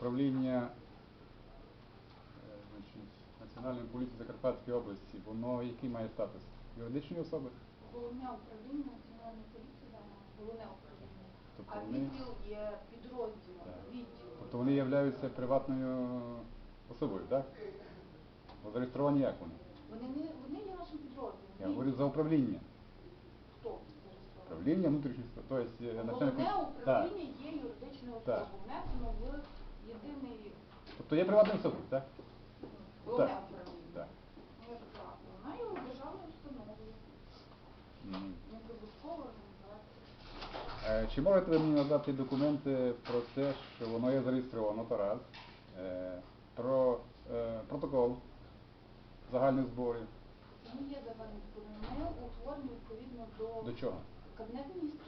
управління е, значить, Національної поліції Закарпатської області, воно який має статус? Юридичної особи? Головне управління національної поліції, да, головне управління. Тобто А вони- відділ є підрозділом, відділ. Тобто вони являються приватною особою, так? Бо зареєстровані як вони? Вони не вони є нашим підрозділом. Я говорю за управління. Хто зареєстрований? Управління внутрішніх справ, тобто. Головне Так. управління є юридичною особою. Внесено в єдиний Тобто є приватною особою, так? головне Так. управління. Так. Так. Вона є державною установою, Мгм. неприбуткова організація. Е, Чи можете ви мені надати документи про те, що воно є зареєстровано, то раз, е, про е, протокол загальних зборів? Ми є загальні Ми утворені відповідно до, До чого? Кабінет міністрів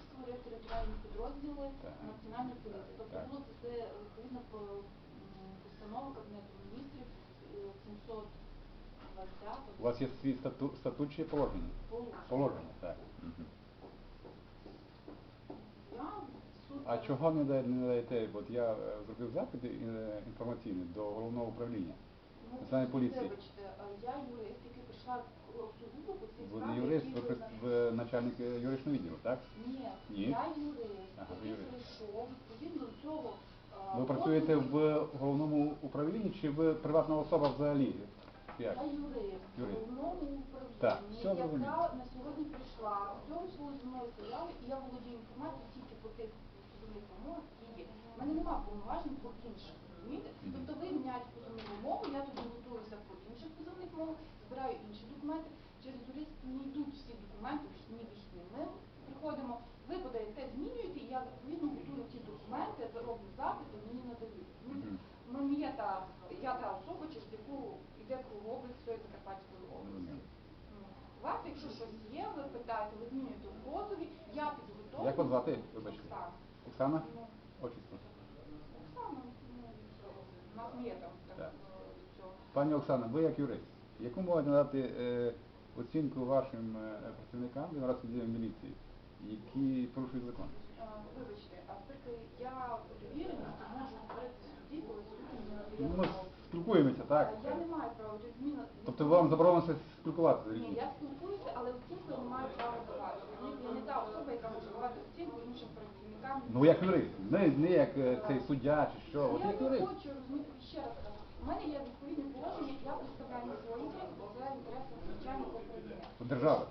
територіальні підрозділи Національної поліції. Тобто було це відповідно по м, Кабінету міністрів е, 720 У вас є свій статут, статут чи положення? положення. Так. Я суд А чого не даєте, не даєте? От я е, зробив запит е, інформаційний до головного управління. Ну, Національної поліції. Вибачте, а я юрист, який прийшла юрист, ви прис- начальник е, юридичного відділу, так? Ні, Ні? я юрист, Ага, ви який юрист. прийшов відповідно до цього. а, Ви працюєте в головному управлінні чи ви приватна особа взагалі? Як? Я юрист, Юрист. в головному Так, управлінні, все яка зрозуміло. на сьогодні прийшла, цього свого зі мною стояли, і я володію інформацією тільки по тих позовних вимогах, які є. У мене немає повноважень по інших, розумієте? Мгм. Тобто ви міняєте позовну вимогу, я тоді готуюся по вимогах, збираю інші документи. Через юрист не йдуть всі документи, ні вічні. Ми приходимо, ви подаєте, змінюєте, і я відповідно готую ті документи, роблю запити, мені надають. Ну, не є та, я та особа, через яку йде кругообіг всієї Закарпатської області. Ну, У вас, якщо щось є, ви питаєте, ви змінюєте в позові, я підготовлю. Як вас звати? Вибачте. Оксана. Оксана? Ну, Отчество. Оксана, ну, у нас є там так, е. Пані Оксана, ви як юрист, яку можете надати е, оцінку вашим е, працівникам Віноградського відділення міліції, які порушують закон? Вибачте, а таки я довіреність можу говорити суді, коли суд мені надає. Ну, Ми спілкуємося, так? Я не маю права зміна. Тобто вам заборонено спілкуватися Ні, я спілкуюся, але оцінку я не маю права давати. Я не та особа, яка може давати оцінку іншим працівникам. Ну як юрист, не, не як е, цей суддя чи що, Я не хочу розуміти ще раз. У мене є відповідні положення, я представляю свої інтереси, представляю інтереси начальника управління. Держава.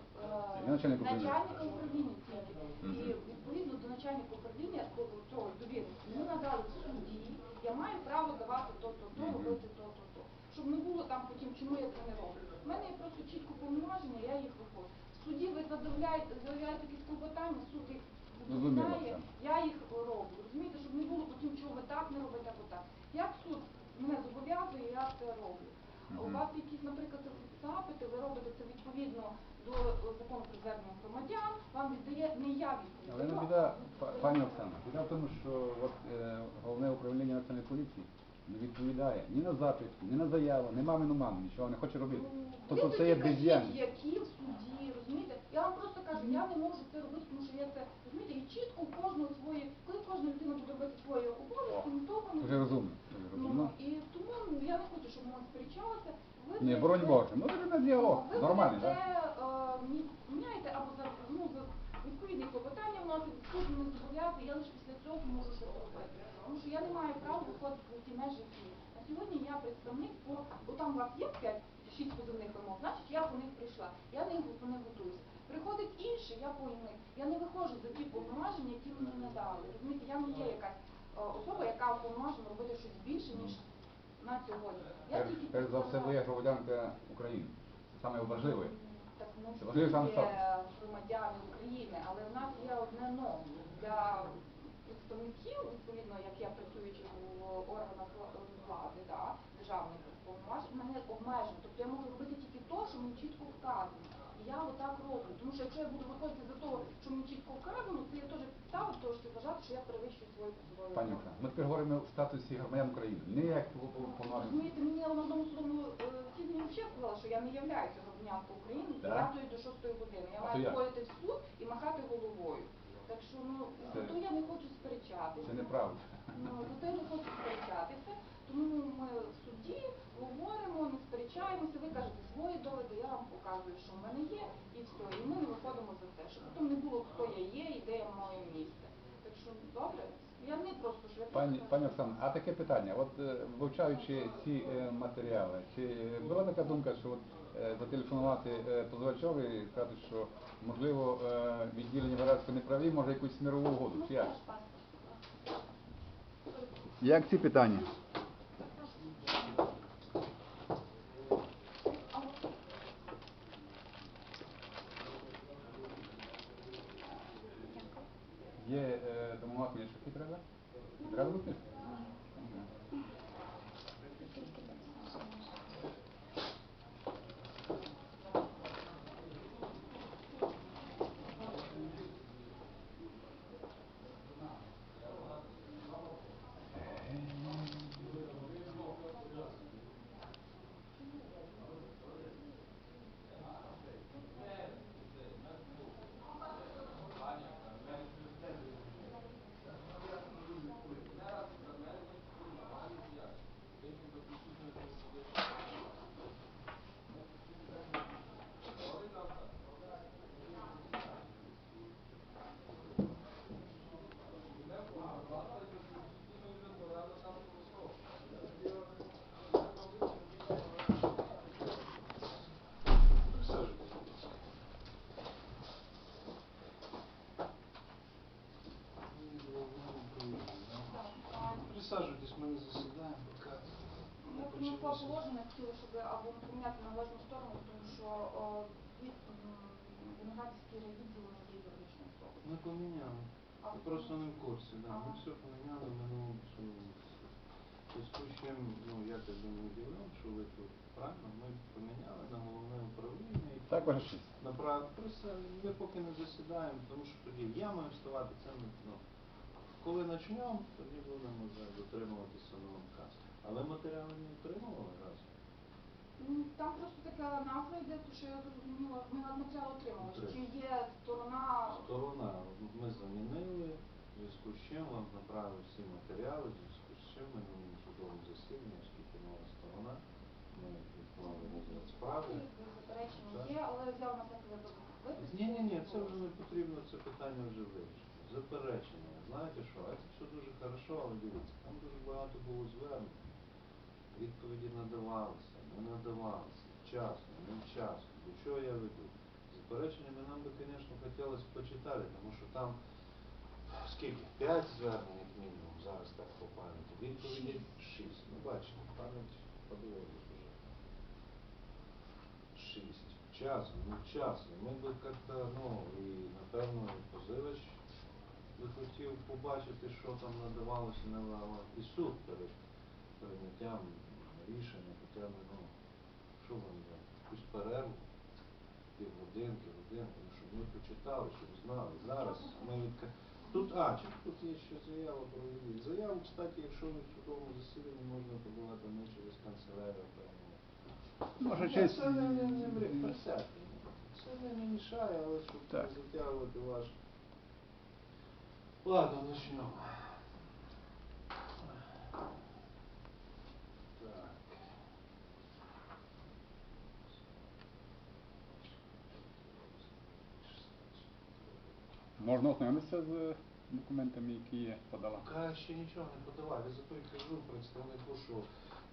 Я начальник управління. Начальника управління тільки. І відповідно до начальника управління цього довіреності мені надали в суді, я маю право давати то-то, то, робити то-то, то. Щоб не було там потім, чому я це не роблю. У мене є просто чітко повноваження, я їх виконую. В суді ви заявляєте якісь клопотання, суд їх Зрозуміло, відповідає, я їх роблю. Розумієте, щоб не було потім, чого ви так не робите, або так. Як суд мене зобов'язує, я це роблю. А У вас якісь, наприклад, запити, ви робите це відповідно до закону про звернення громадян, вам віддає не я відповідаю. Але не біда, па- пані Оксана, біда в тому, що от, е, головне управління національної поліції не відповідає ні на запит, ні на заяву, нема міноману, нічого не хоче робити. Ну, Тобто це є бездіяльність. які в суді, розумієте? Я вам просто кажу, я не можу це робити, тому що я це, розумієте, і чітко у кожного свої, коли кожна людина буде робити свої обов'язки, не Дуже розумно, Ну, розумно. і тому я не хочу, щоб ми сперечалися. Ви Ні, це- боронь ви- Боже, може на діалог, ви нормальний, це, так? е, мі- міняєте або за ну, за відповідні клопотання вносите, суд не зобов'язує, я лише після цього можу щось робити. Тому що я не маю права виходити в ті межі, які. є. На сьогодні я представник по, бо там у вас є 5-6 позивних вимог, значить я по них прийшла, я не по них готуюся. Приходить інший, я по них. Я не виходжу за ті повноваження, які мені надали. Розумієте, я не є якась е, особа, яка уповноважена робити щось більше, ніж на сьогодні. Я Перш, тільки перш за все, ви є громадянка України. Це саме важливе. Так, ми Це важливий сам всі є громадяни України, але в нас є одне но для представників, відповідно, як я працюючи у органах вла- влади, да, державних повноважень, мене обмежено. Тобто я можу робити тільки те, що мені чітко вказано. Я отак роблю. Тому що якщо я буду виходити за того, що мені чітко вказано, це є теж підстава того, що вважати, що я перевищую свої посадові. Пані Оксана, ми тепер говоримо в статусі громадян України, не як повноважень. Розумієте, мені на одному судовому е, засіданні взагалі сказали, що я не являюся громадянкою України з Да? 9 до 6 години. Я А то маю як? ходити в суд і махати головою. Так що, ну, Це- то я не хочу сперечатися. Це неправда. Ну, то я не хочу сперечатися. тому ми в суді, говоримо, не сперечаємося, ви кажете свої доводи, я вам показую, що в мене є, і все. І ми не виходимо за те, щоб потім не було, хто я є і де я маю місце. Так що добре, я не просто ж я Пані, просто пані. Оксана, а таке питання. От е, вивчаючи ці е, матеріали, чи була така думка, що от, е, зателефонувати е, позивачові і сказати, що можливо е, відділення Варадського не праві, може якусь мирову угоду, чи як? Як ці питання? gitu lah. Присаджуйтесь, ми не засідаємо, поки не Я принесла почалося. положення, хотіла, щоб або поміняти на належну сторону, тому що від Виноградський райвідділ не є юридичною особою. Ми поміняли. А просто не в курсі, да. Ми Ага. все поміняли в минулому зв'язку з чим, ну, я так би не удивляв, що ви тут правильно, ми поміняли на головне управління і Також шість. направили. Просто ми поки не засідаємо, тому що тоді я маю вставати, це не, ну, коли почнемо, тоді будемо вже дотримуватися наказ. Але матеріали не отримували раз. Ну, Там просто така назва йде, то що я зрозуміла, ми над матеріал отримали. Чи є сторона Сторона ми замінили, в зв'язку з чим вам направили всі матеріали, в зв'язку з чим ми на судовому засіданні, оскільки нова сторона, ми відклали розгляд справи. заперечення є, але на всякий випадок виписку. Ні, ні, ні, це вже не потрібно, це питання вже вирішено. Заперечення. Знаєте що, а це все дуже хорошо, але дивіться, там дуже багато було звернень. Відповіді надавалися, не надавалися, вчасно, не вчасно. До чого я веду? Запереченнями нам би, звісно, хотілося почитати, тому що там скільки? П'ять звернень, як мінімум, зараз так по пам'яті. Відповіді шість. Ну, бачите, пам'ять подивилась вже. Шість. Вчасно, ну вчасно. Ми би як-то, ну, і напевно і позивач би хотів побачити, що там надавалося, надавалося. І суд перед прийняттям рішення, хоча б, ну, що вам дати? Якусь перерву, півгодинки, годинки, ну, щоб ми почитали, щоб знали. Зараз ми відка... Тут, а, чи тут є ще заява про відвід. Заяву, кстати, якщо ви в судовому засіданні можна подавати не через канцелярію прямо. Може, честь. Це не, не, не, не присядьте. Це не, не мішає, але щоб Так. не затягувати ваш. Ладно, начнемо. Так. Можна ознайомитися з документами, які подала. Поки ще нічого не подавай. Я зато й кажу представнику, що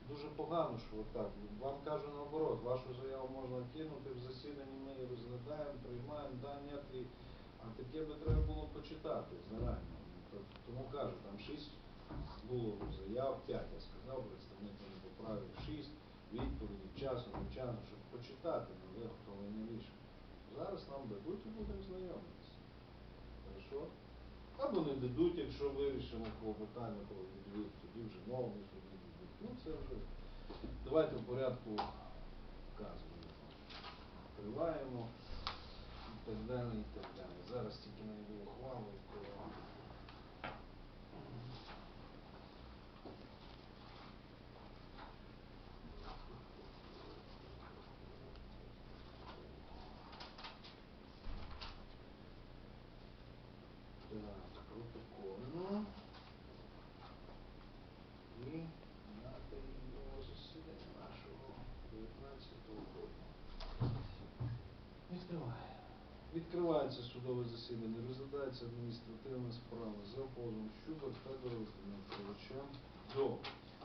дуже погано, що отак. Вам кажу наоборот, вашу заяву можна кинути в засіданні, ми її розглядаємо, приймаємо, да, ні, і... а таке би треба було почитати зарані. Тобто, Тому кажу, там шість було заяв, п'ять, я сказав, представник поправив шість, відповіді, часу, часу, щоб почитати, не виготовлення рішення. Зараз нам дадуть і будемо знайомитися. Хорошо? Або не дадуть, якщо вирішимо клопотання про відвід, тоді вже новий суд відвід. Ну це вже. Давайте в порядку вказуємо. Триваємо так далі, і так далі. Зараз тільки не було хвалу і коли. Так, протокольно. І надо його засіданні розглядається адміністративна справа за позовом Щуба Федора Дмитровича до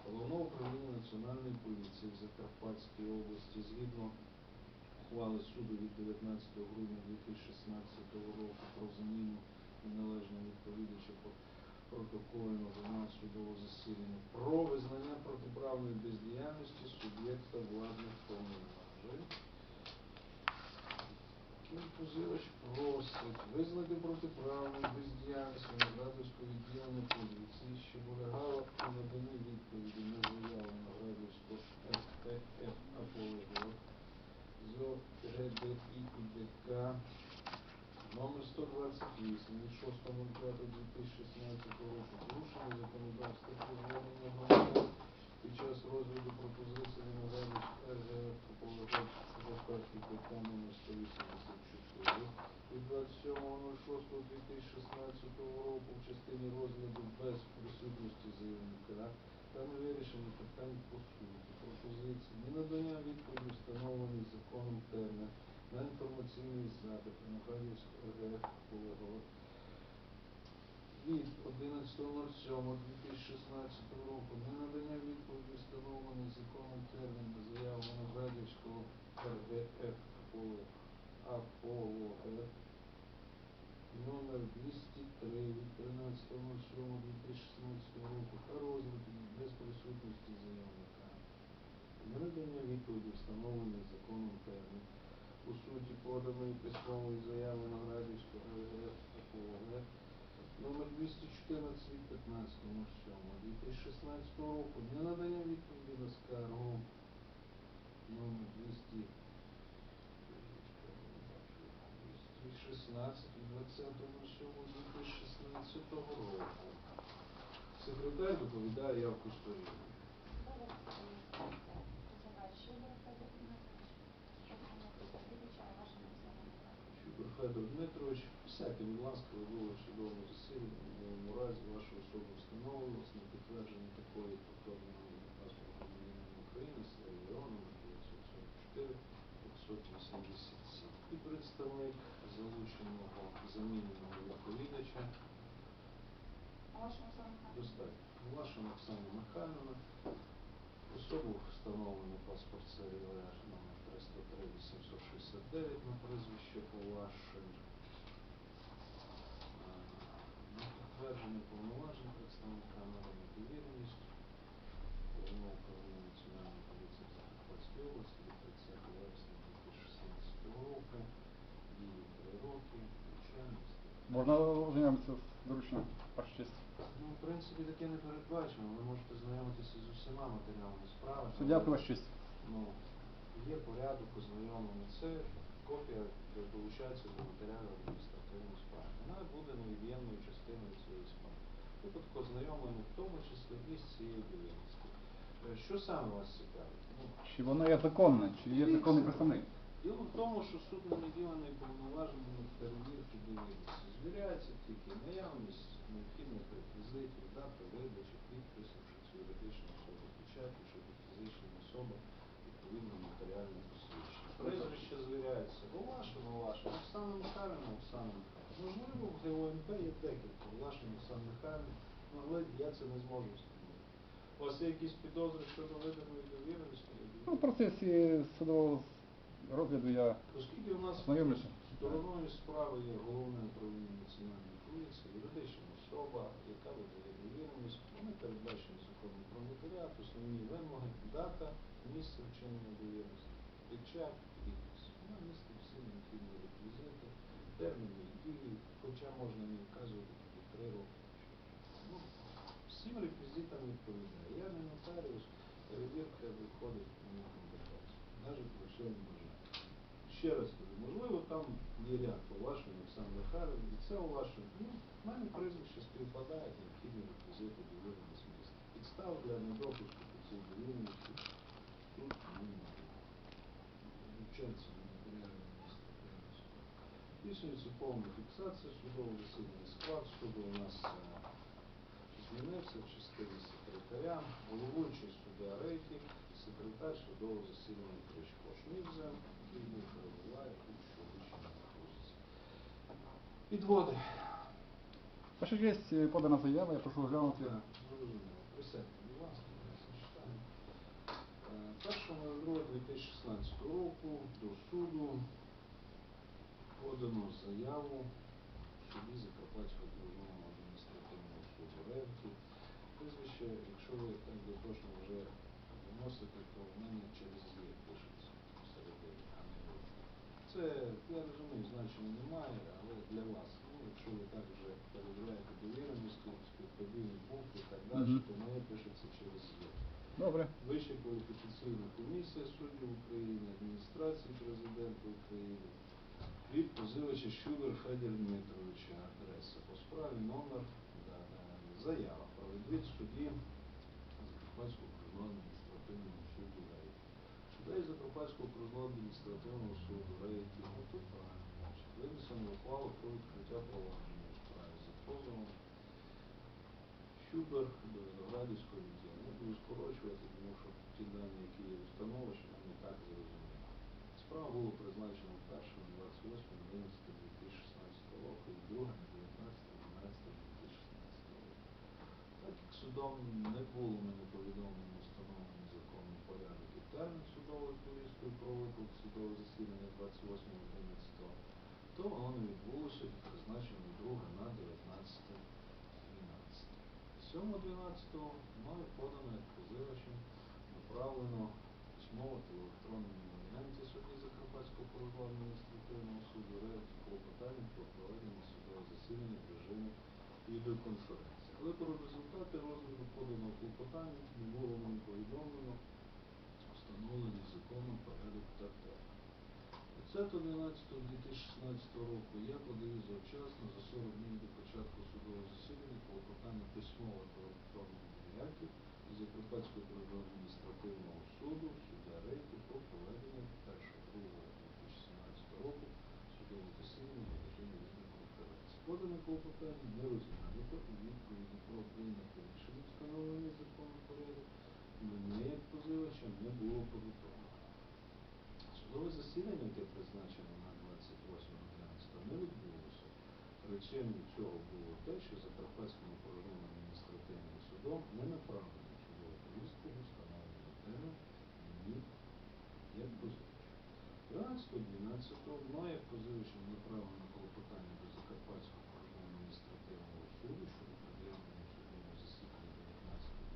Головного управління Національної поліції в Закарпатській області згідно ухвали суду від 19 грудня 2016 року про заміну неналежного відповідача по протокольного вимог судового засідання про визнання протиправної бездіяльності суб'єкта владних повноважень. Ким позивач просить визнати протиправною бездіяльність Виноградівського відділення поліції, що полягала у наданні відповіді на заяву Виноградівського ФПФ Аполего ЗО ГДІ номер 128 від 6.05.2016 року. Порушення законодавства про звернення громадян під час розгляду пропозиції РГФ Аполего ЗП ІДК номер 184 від 27.06.2016 року в частині розгляду без присутності заявника та невирішення питань по суті, пропозиції, ненадання відповіді встановлений законом термін на інформаційний запит Виноградівського РГФ Полегова від 11.07.2016 року ненадання відповіді встановлений законом термін на заяву Виноградівського РГФ Аполога номер 203 від 13.07.2016 року та розгляд без присутності заявника. Ненадання відповіді встановлений законом термін у суті поданої письмової заяви Виноградівського РГФ АПОГ номер 214 від 15.07.2016 року для надання відповіді на скаргу номер 200 216 від 20.07.2016 року. Секретар доповідає явку сторін. Федор Дмитрович, сядьте, будь ласка, ви були в судовому засіданні, в моєму разі вашу особу встановлювалось на підтвердження такої повторної громадянина України, Леонова, 944 587. І представник залученого заміненого відповідача достатньо. Ваша Оксана Михайловна, особу встановлено паспорт серії номер 303 869 на прізвище Полашин. Е, На підтвердження повноважень представника народної довіреність Головного управління Національної поліції в Закарпатській області від 30 вересня 2016 року. Дії 3 роки, навчальність. Можна ознайомитися з честь. Ну, в принципі, таке не передбачено. Ви можете знайомитися з усіма матеріалами справи. Дякую, ваша честь. Ну, є порядок ознайомлення. Це копія долучається до матеріалів адміністративної справи. Вона буде невід'ємною частиною цієї справи. Випадку ознайомлення, в тому числі і з цією довіреності. Е, Що саме вас цікавить? Ну, Чи воно є законне, чи є законний представник? Діло в тому, що суд не наділений повноваженнями перевірки довіреності. Звіряється тільки наявність необхідних реквізитів, дата видачі, підпису, що це юридична особа, печаті, що це фізична особа, відповідно матеріальне посвідчення. Прізвище звіряється Волашин, Волашин, Оксана Михайлівна, Оксана Михайлівна. Можливо, в ГОНП є декілька Волашин, Оксана Михайлівна, Ну, але я це не зможу встановити. У вас є якісь підозри щодо виданої довіреності? Ну, в процесі судового розгляду я Оскільки у нас Знайомлюся. стороною справи є головне управління національної поліції, юридична особа, яка видає довіреність, вони передбачені законом про нотаріат, основні вимоги, дата, місце вчинення довіреності, печать, підпис. Всі необхідні реквізити, терміни дії, хоча можна не вказувати тільки три роки. Ну, всім реквізитам відповідає. Я не нотаріус, перевірка виходить мою компетенцію. Навіть про що не бажаю. Ще раз кажу, можливо, там є ряд по вашому Олександру Михайлові, і це у вашому. Ну, в мене прізвище співпадає, необхідні реквізити довіреність міста. Підстав для недопуску до цієї довіреності тут немає. Вчаться на матеріальному місці. Здійснюється повна фіксація судового засідання. Склад суду у нас е, змінився в частині секретаря, головуючий суддя Рейки, секретар судового засідання Кричко Шмідзе, не перебуває тут щорічно знаходиться. підводи. Ваша честь, подана заява, я прошу оглянути. Так, зрозуміло. Присядьте, будь ласка, я зачитаю. Е, 1.02.2016 року до суду подано заяву в суді Закарпатського окружного адміністративного суду Ревки. Прізвище, якщо ви так дотошно вже виносите, то в мене через є пишеться всередині, а не ви. Це, я розумію, значення немає, але для вас, ну, якщо ви так вже перевіряєте довіреності, співпадіння букв і так далі, Мгм. то моє пишеться через є. Добре. Вища кваліфікаційна комісія суддів України, адміністрації президента України, від позивача Щудор Федір Дмитровича, адреса по справі, номер, заява про відвід судді Закарпатського окружного адміністративного суду Рейки. Судей Закарпатського окружного адміністративного суду ну тут правильно, винесено ухвалу про відкриття провадження у справі за позовом Щубер до Виноградівського відділу. Не буду скорочувати, тому що ті дані, які є вони не так зрозуміли. Справа була призначена перша на 28 11 2016 року і друга на 19 12 2016 року. Так як судом не було мене повідомлено встановлений законом порядок і термін судової повістки про виклик судового засідання 28 11 то воно не відбулося і призначено друге на 19 12. 7.12 мною подано як позивачем направлено письмово та судді Окружного адміністративного суду РЕВ клопотання про проведення судового засідання в режимі відеоконференції. Але про результати розгляду поданого клопотання не було мені повідомлено встановлений законом порядок та термін. 20.12.2016 року я подаю завчасно за 40 днів до початку судового засідання клопотання письмово та в електронному варіанті до Закарпатського адміністративного суду, суддя Рейки про проведення 1.2.2017 року судового засідання в режимі відеоконференції. Подане клопотання не розглянуто і відповіді про прийняти рішення встановлення законом порядок мене як позивача не було повідомлено. Судове засідання, яке призначено на 28.11, не відбулося. Причиною цього було те, що Закарпатським окружним адміністративним судом не направлено судову повістку у встановлений термін мені як позивачу. 13.12 має позивачем направлено клопотання до Закарпатського окружного адміністративного суду щодо пред'явлення судового засідання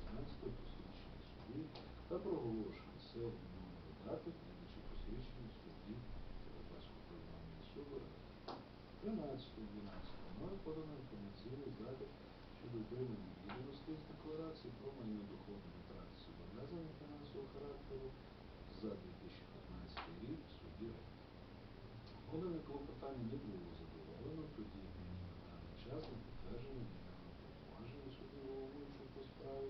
19.12 посвідчення судді та проголошення серії номеру дати видачі посвідчення судді Закарпатського окружного суду. 13.12 мною подано інформаційний запит щодо отримання відомостей з декларації про майно доходи витрати зобов'язання фінансового характеру за 2015 рік в суді Рейки. Подане клопотання не було задоволено, тоді як мені на даний час не підтверджено наявне повноваження суду головуючого по справі,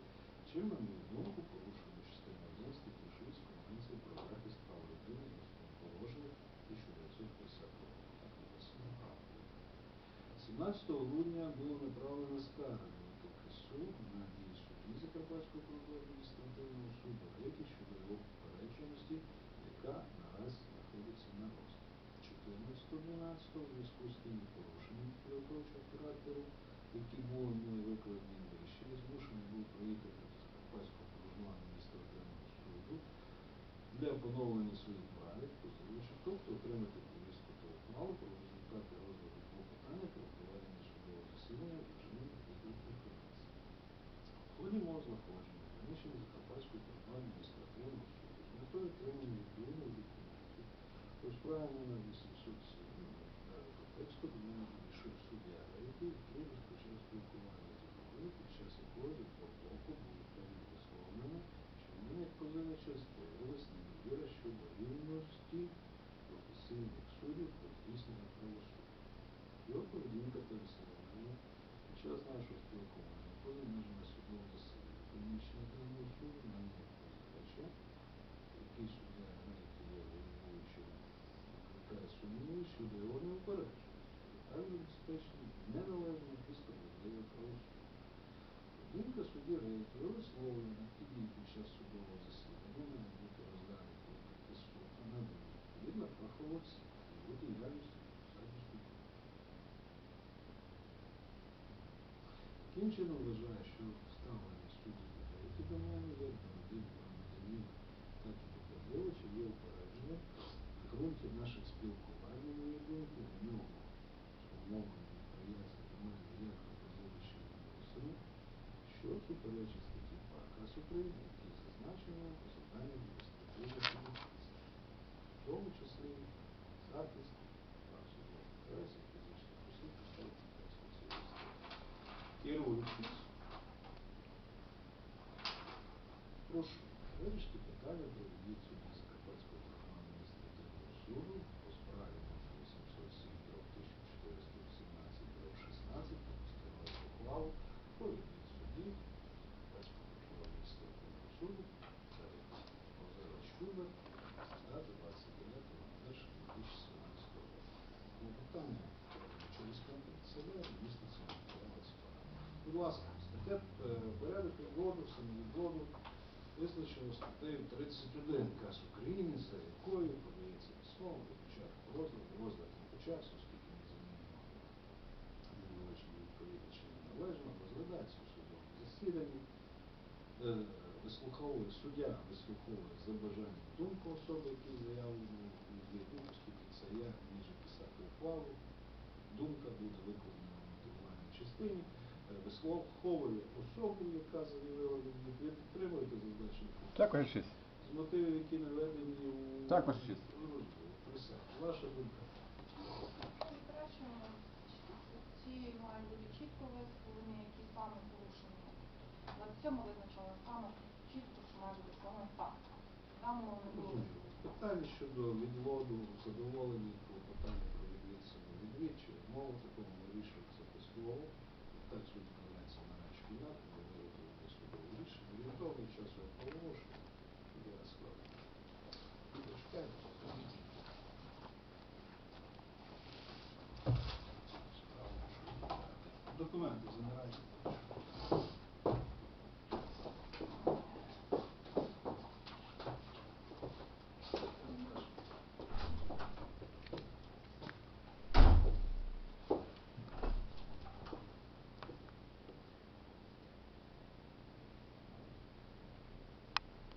на мою порушено частину 1 статті 6 Конвенції про захист прав людини основних положень 1950 року. Так написано правдою. 17 грудня було направлено скарга до ККСУ на дії судді Закарпатського окружного адміністративного суду Рейки щодо його попередженості, яка наразі знаходиться на розгляді. 14.12 у зв'язку з тими порушеннями підготовчого характеру, які мною викладені вище, змушений був приїхати Закарпатського окружного адміністративного суду для поновлення своїх прав як позивача, тобто отримати повістку ухвалу про application Maryland and History Data Collection. Дымка судебная словно и сейчас судового заседания на будет разданных из надо. на Видно, и вот и являюсь Ким чином вважає захист прав судових фізичних осіб, Керуючись, прошу вирішити питання про відвід судді Закарпатського окружного адміністративного суду по справі номер 807 1418 16 та постанови ухвалу про відвід судді Закарпатського окружного адміністративного суду Позивач Шубер дати 29.01.2017 року. Клопотання через КНЦВ міститься матеріали справи. Будь ласка, стаття е, порядок відводу, самовідводу визначено статтею 31 КАС України, за якою подається письмово до початку розгляду, розгляд не почався, оскільки не замінено обвинувачення відповідно чи неналежно, розглядається у судовому засіданні, е, вислуховує суддя, вислуховує за бажанням думку особи, які заявлені у відвід, оскільки це я, ніж писати ухвалу, думка буде викладена в мотивувальній частині, вислуховує особу, яка заявила відвід. Ви підтримуєте зазначену функцію? Так, ваша. З мотивів, які наведені у Так, ваша присяг. Ваша думка. Ці мають бути чітко висловлені, які саме порушені. На цьому визначили саме чітко, що має бути саме так. Даного не було. Питання щодо відводу, задоволення клопотання про відвід самовідвід чи відмову такому вирішується письмово. Так суд відправляється на нашу кімнату,